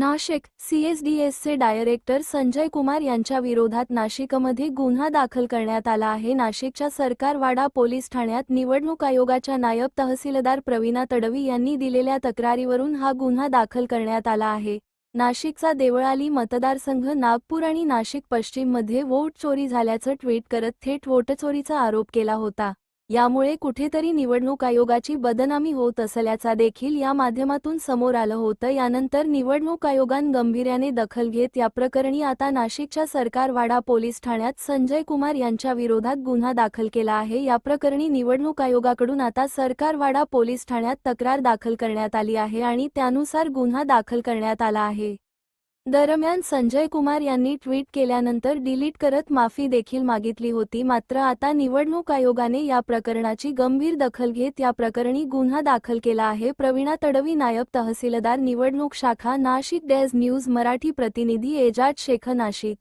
नाशिक सीएसडीएसचे डायरेक्टर संजय कुमार यांच्या विरोधात नाशिकमध्ये गुन्हा दाखल करण्यात आला आहे. नाशिकच्या सरकारवाडा पोलीस ठाण्यात निवडणूक आयोगाच्या नायब तहसीलदार प्रवीणा तडवी यांनी दिलेल्या तक्रारीवरून हा गुन्हा दाखल करण्यात आला आहे. नाशिकचा देवळाली मतदारसंघ नागपूर आणि नाशिक पश्चिममध्ये वोट चोरी झाल्याचं ट्विट करत थेट वोटचोरीचा आरोप केला होता. यामुळे कुठेतरी निवडणूक आयोगाची बदनामी होत असल्याचा देखील या माध्यमातून समोर आलं होतं. यानंतर निवडणूक आयोगान गंभीर्याने दखल घेत या प्रकरणी आता नाशिकच्या सरकारवाडा पोलीस ठाण्यात संजय कुमार यांच्या विरोधात गुन्हा दाखल केला आहे. या प्रकरणी निवडणूक आयोगाकडून आता सरकारवाडा पोलीस ठाण्यात तक्रार दाखल करण्यात आली आहे आणि त्यानुसार गुन्हा दाखल करण्यात आला आहे. दरम्यान संजय कुमार यांनी ट्विट केल्यानंतर डिलीट करत माफी देखील मागितली होती. मात्र आता निवडणूक आयोगाने या प्रकरणाची गंभीर दखल घेत या प्रकरणी गुन्हा दाखल केला आहे. प्रवीणा तडवी नायब तहसीलदार निवडणूक शाखा नाशिक डेज न्यूज मराठी प्रतिनिधी एजाज शेख नाशिक.